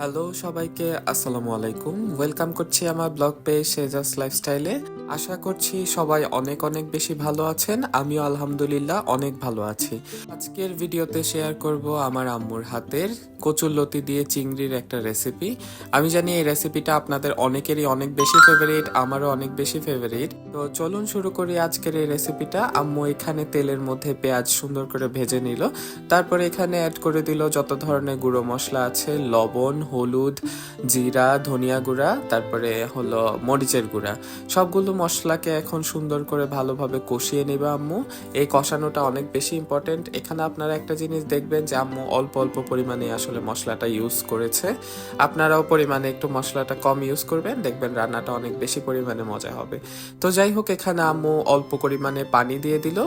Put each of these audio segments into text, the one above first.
Hello সবাইকে আসসালামু আলাইকুম। ওয়েলকাম করছি আমার ব্লগ পেজ সেজাস লাইফস্টাইলে আশা করছি সবাই অনেক অনেক বেশি ভালো আছেন। আমিও আলহামদুলিল্লাহ অনেক ভালো আছি। আজকের ভিডিওতে শেয়ার করব আমার আম্মুর হাতের কচুরলতি দিয়ে চিংড়ির একটা রেসিপি আমি জানি এই রেসিপিটা আপনাদের অনেকেরই অনেক বেশি ফেভারিট আমারও অনেক বেশি ফেভারিট তো চলুন শুরু করি আজকের এই রেসিপিটা আম্মু এখানে তেলের মধ্যে পেঁয়াজ সুন্দর করে ভেজে নিল। তারপরে এখানে অ্যাড করে দিল যত ধরনের গুঁড়ো মশলা আছে, লবণ, হলুদ, জিরা, ধনিয়া গুঁড়া, তারপরে হলো মরিচের গুঁড়া। সবগুলো মশলাকে এখন সুন্দর করে ভালোভাবে কষিয়ে নেবে আম্মু। এই কষানোটা অনেক বেশি ইম্পর্টেন্ট এখানে আপনারা একটা জিনিস দেখবেন যে আম্মু অল্প অল্প পরিমাণে আসলে মশলাটা ইউজ করেছে। আপনারাও পরিমাণে একটু মশলাটা কম ইউজ করবেন, দেখবেন রান্নাটা অনেক বেশি পরিমাণে মজা হবে। তো যাই হোক, এখানে আম্মু অল্প পরিমাণে পানি দিয়ে দিল।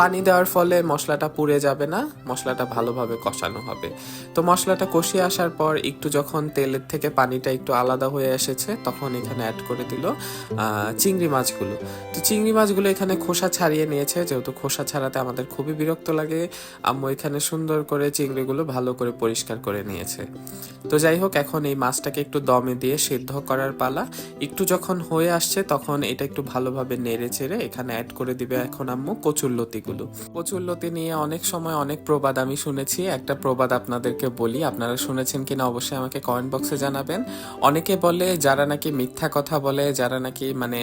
পানি দেওয়ার ফলে মশলাটা পুড়ে যাবে না, মশলাটা ভালোভাবে কষানো হবে। তো মশলাটা কষিয়ে আসার পর একটু যখন তেলের থেকে পানিটা একটু আলাদা হয়ে এসেছে, তখন এখানে অ্যাড করে দিল চিংড়ি মাছগুলো। তো চিংড়ি মাছগুলো এখানে খোসা ছাড়িয়ে নিয়েছে, যেহেতু খোসা ছাড়াতে আমাদের খুবই বিরক্ত লাগে। আম্মু এখানে সুন্দর করে চিংড়িগুলো ভালো করে পরিষ্কার করে নিয়েছে। তো যাই হোক, এখন এই মাছটাকে একটু দমে দিয়ে সিদ্ধ করার পালা। একটু যখন হয়ে আসছে, তখন এটা একটু ভালোভাবে নেড়ে চেড়ে এখানে অ্যাড করে দিবে এখন আম্মু কচুর লতিগুলো কচুর লতি নিয়ে অনেক সময় অনেক প্রবাদ আমি শুনেছি। একটা প্রবাদ আপনাদেরকে বলি, আপনারা শুনেছেন কিনা অবশ্যই আমাকে কমেন্ট বক্সে জানাবেন। অনেকে বলে, যারা নাকি মিথ্যা কথা বলে, যারা নাকি মানে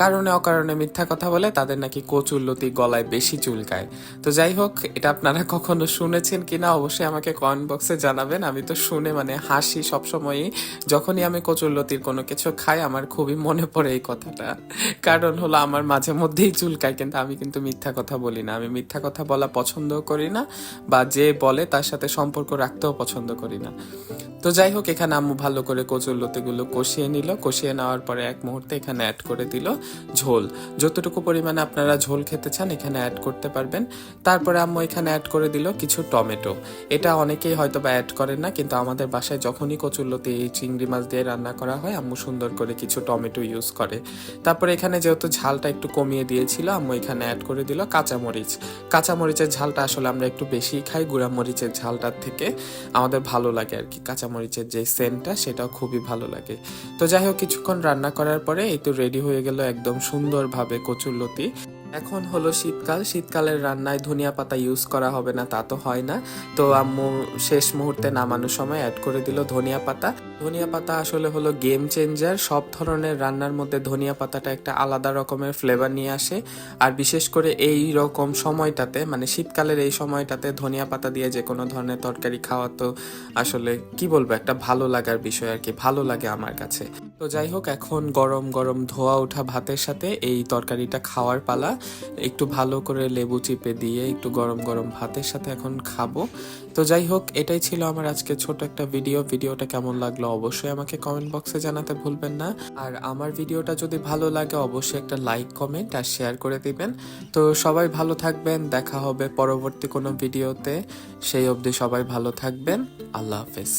কারণে অকারণে মিথ্যা কথা বলে তাদের নাকি কচুর লতি গলায় বেশি চুলকায়। তো যাই হোক, এটা আপনারা কখনো শুনেছেন কিনা অবশ্যই আমাকে কমেন্ট বক্সে জানাবেন। আমি তো শুনে মানে হাসি সবসময়ই, যখনই আমি কচুরলতির কোনো কিছু খাই, আমার খুবই মনে পড়ে এই কথাটা। কারণ হলো আমার মাঝে মধ্যেই চুলকায়, কিন্তু আমি কিন্তু মিথ্যা কথা বলি না। আমি মিথ্যা কথা বলা পছন্দ করি না, বা যে বলে তার সাথে সম্পর্ক রাখতেও পছন্দ করি না। তো যাই হোক, এখানে আম্মু ভালো করে কচুর লতিগুলো কষিয়ে নিল। কষিয়ে নেওয়ার পরে এক মুহূর্তে এখানে অ্যাড করে দিল। ঝোল। যতটুকু পরিমাণে আপনারা ঝোল খেতে চান এখানে অ্যাড করতে পারবেন। তারপরে আম্মু এখানে অ্যাড করে দিল কিছু টমেটো। এটা অনেকেই হয়তো বা অ্যাড করেন না, কিন্তু আমাদের বাসায় যখনই কচুরলতি এই চিংড়ি মাছ দিয়ে রান্না করা হয়, আম্মু সুন্দর করে কিছু টমেটো ইউজ করে। তারপরে এখানে যেহেতু ঝালটা একটু কমিয়ে দিয়েছিল, আম্মু এখানে অ্যাড করে দিল কাঁচামরিচ। কাঁচামরিচের ঝালটা আসলে আমরা একটু বেশি খাই গুঁড়া মরিচের ঝালটার থেকে। আমাদের ভালো লাগে আর কি, কাঁচামরিচের যে সেন্টটা সেটাও খুবই ভালো লাগে। তো যাই হোক, কিছুক্ষণ রান্না করার পরে এই তো রেডি হয়ে গেল একদম সুন্দরভাবে কচুরলতি এখন হলো শীতকাল, শীতকালের রান্নায় ধনিয়া পাতা ইউজ করা হবে না, তা তো হয় না। তো আম্মু শেষ মুহূর্তে নামানোর সময় অ্যাড করে দিল ধনিয়া পাতা। ধনিয়া পাতা আসলে হলো গেম চেঞ্জার সব ধরনের রান্নার মধ্যে ধনিয়া পাতাটা একটা আলাদা রকমের ফ্লেভার নিয়ে আসে। আর বিশেষ করে এই রকম সময়টাতে মানে শীতকালের এই সময়টাতে ধনিয়া পাতা দিয়ে যে কোনো ধরনের তরকারি খাওয়া তো আসলে কি বলব, একটা ভালো লাগার বিষয় আর কি, ভালো লাগে আমার কাছে। তো যাই হোক, এখন গরম গরম ধোয়া ওঠা ভাতের সাথে এই তরকারিটা খাওয়ার পালা। একটু ভালো করে লেবু চিপে দিয়ে একটু গরম গরম ভাতের সাথে এখন খাব। তো যাই হোক, এটাই ছিল আমার আজকে ছোট একটা ভিডিও ভিডিওটা কেমন লাগল অবশ্যই আমাকে কমেন্ট বক্সে জানাতে ভুলবেন না। আর আমার ভিডিওটা যদি ভালো লাগে, অবশ্যই একটা লাইক কমেন্ট আর শেয়ার করে দিবেন। তো সবাই ভালো থাকবেন, দেখা হবে পরবর্তী কোনো ভিডিওতে। সেই অবধি সবাই ভালো থাকবেন। আল্লাহ হাফেজ।